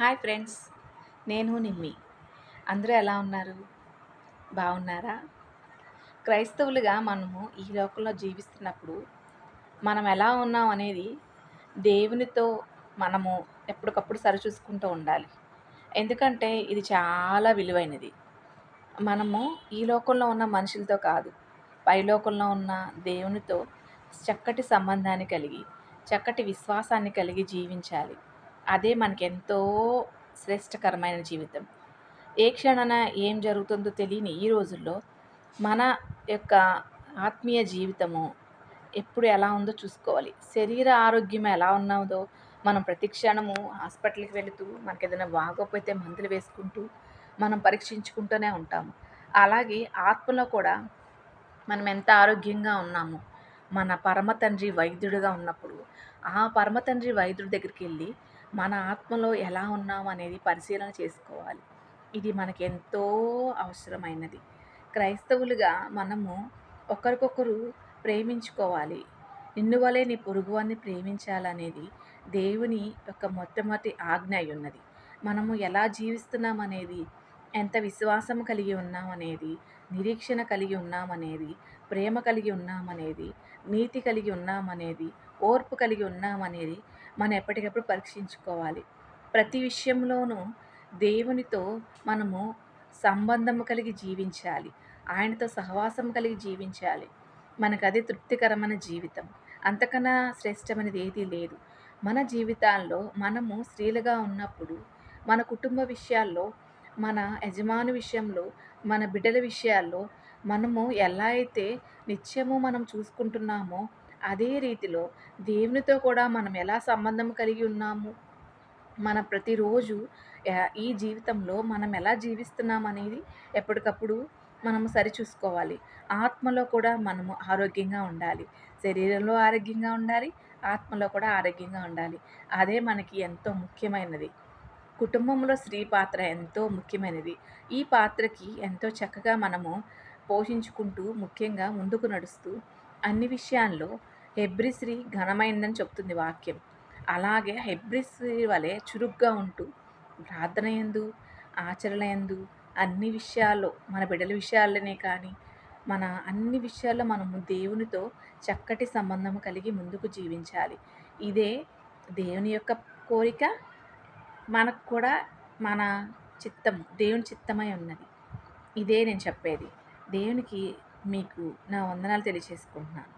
Hi friends నేను నిమ్మి. అందరూ ఎలా ఉన్నారు? బాగున్నారా? క్రైస్తవులుగా మనము ఈ లోకంలో జీవిస్తున్నప్పుడు మనం ఎలా ఉన్నాం అనేది దేవునితో మనము ఎప్పటికప్పుడు సరిచూసుకుంటూ ఉండాలి. ఎందుకంటే ఇది చాలా విలువైనది. మనము ఈ లోకంలో ఉన్న మనుషులతో కాదు పైలోకంలో ఉన్న దేవునితో చక్కటి సంబంధాన్ని కలిగి చక్కటి విశ్వాసాన్ని కలిగి జీవించాలి. అదే మనకెంతో శ్రేష్టకరమైన జీవితం. ఏ క్షణాన ఏం జరుగుతుందో తెలియని ఈ రోజుల్లో మన యొక్క ఆత్మీయ జీవితము ఎప్పుడు ఎలా ఉందో చూసుకోవాలి. శరీర ఆరోగ్యం ఎలా ఉన్నదో మనం ప్రతి క్షణము హాస్పిటల్కి వెళుతూ మనకి ఏదైనా బాగోకపోతే మందులు వేసుకుంటూ మనం పరీక్షించుకుంటూనే ఉంటాము. అలాగే ఆత్మలో కూడా మనం ఎంత ఆరోగ్యంగా ఉన్నాము మన పరమ తండ్రి వైద్యుడిగా ఉన్నప్పుడు ఆ పరమ తండ్రి వైద్యుడి దగ్గరికి వెళ్ళి మన ఆత్మలో ఎలా ఉన్నాం అనేది పరిశీలన చేసుకోవాలి. ఇది మనకి ఎంతో అవసరమైనది. క్రైస్తవులుగా మనము ఒకరికొకరు ప్రేమించుకోవాలి. నిన్ను వలె నీ పొరుగువాన్ని ప్రేమించాలనేది దేవుని యొక్క మొట్టమొదటి ఆజ్ఞ అయి ఉన్నది. మనము ఎలా జీవిస్తున్నాం అనేది ఎంత విశ్వాసం కలిగి ఉన్నామనేది నిరీక్షణ కలిగి ఉన్నామనేది ప్రేమ కలిగి ఉన్నామనేది నీతి కలిగి ఉన్నామనేది ఓర్పు కలిగి ఉన్నామనేది మనం ఎప్పటికప్పుడు పరీక్షించుకోవాలి. ప్రతి విషయంలోనూ దేవునితో మనము సంబంధము కలిగి జీవించాలి. ఆయనతో సహవాసం కలిగి జీవించాలి. మనకు అది తృప్తికరమైన జీవితం. అంతకన్నా శ్రేష్టమైనది ఏదీ లేదు. మన జీవితాల్లో మనము స్త్రీలుగా ఉన్నప్పుడు మన కుటుంబ విషయాల్లో మన యజమాని విషయంలో మన బిడ్డల విషయాల్లో మనము ఎలా అయితే నిత్యము మనం చూసుకుంటున్నామో అదే రీతిలో దేవునితో కూడా మనం ఎలా సంబంధం కలిగి ఉన్నాము? మన ప్రతిరోజు ఈ జీవితంలో మనం ఎలా జీవిస్తున్నాం అనేది ఎప్పటికప్పుడు మనము సరిచూసుకోవాలి ఆత్మలో కూడా మనము ఆరోగ్యంగా ఉండాలి. శరీరంలో ఆరోగ్యంగా ఉండాలి ఆత్మలో కూడా ఆరోగ్యంగా ఉండాలి. అదే మనకి ఎంతో ముఖ్యమైనది. కుటుంబంలో స్త్రీ పాత్ర ఎంతో ముఖ్యమైనది. ఈ పాత్రకి ఎంతో చక్కగా మనము పోషించుకుంటూ ముఖ్యంగా ముందుకు నడుస్తూ అన్ని విషయాల్లో హెబ్రిశ్రీ ఘనమైందని చెప్తుంది వాక్యం. అలాగే హెబ్రిశ్రీ వలె చురుగ్గా ఉంటూ ప్రార్థన ఎందు ఆచరణ ఎందు అన్ని విషయాల్లో మన బిడ్డల విషయాల్లోనే కానీ మన అన్ని విషయాల్లో మనము దేవునితో చక్కటి సంబంధం కలిగి ముందుకు జీవించాలి. ఇదే దేవుని యొక్క కోరిక మనకు కూడా మన చిత్తం దేవుని చిత్తమై ఉన్నది. ఇదే నేను చెప్పేది. దేవునికి మీకు నా వందనాలు తెలియచేసుకుంటున్నాను.